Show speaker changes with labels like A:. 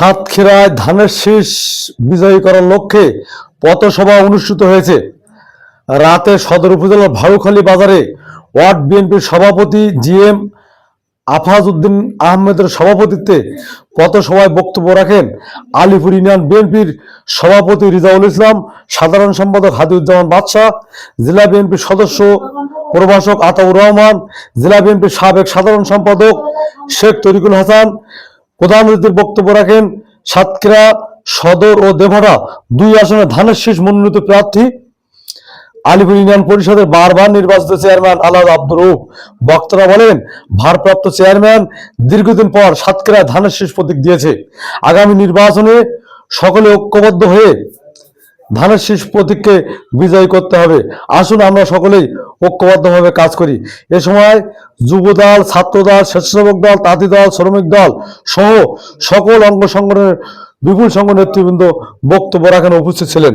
A: সাতক্ষীরায় ধানের শীষ বিজয়ী করার লক্ষ্যে পথসভা অনুষ্ঠিত হয়েছে। রাতে সদর উপজেলার ভাড়ুখালী বাজারে ওয়ার্ড বিএনপির সভাপতি জিএম আফাজ উদ্দিন আহমেদের সভাপতিত্বে পথসভায় বক্তব্য রাখেন আলিপুর ইউনিয়ন বিএনপির সভাপতি রিজাউল ইসলাম, সাধারণ সম্পাদক হাদিউজ্জামান বাদশাহ, জেলা বিএনপির সদস্য প্রভাষক আতাউর রহমান, জেলা বিএনপির সাবেক সাধারণ সম্পাদক শেখ তরিকুল হাসান প্রধান অতিথির বক্তব্য রাখেন সাতক্ষীরা সদর ও দেভরা দুই আসনে ধানের শীষ মনোনীত প্রার্থী আলিপুর ইউনিয়ন পরিষদের বারবার নির্বাচিত চেয়ারম্যান আলাদ আব্দুর বক্তারা বলেন, ভারপ্রাপ্ত চেয়ারম্যান দীর্ঘদিন পর সাতক্ষীরায় ধানের শীষ প্রতীক দিয়েছে। আগামী নির্বাচনে সকলে ঐক্যবদ্ধ হয়ে ধানের শীষ প্রতীককে বিজয়ী করতে হবে। আসুন আমরা সকলেই ঐক্যবদ্ধভাবে কাজ করি। এ সময় যুবদল, ছাত্রদল, স্বেচ্ছাসেবক দল, তাঁতি দল, শ্রমিক দল সহ সকল অঙ্গ সংগঠনের, বিপুল সংঘ নেতৃবৃন্দ বক্তব্য রাখেন উপস্থিত ছিলেন।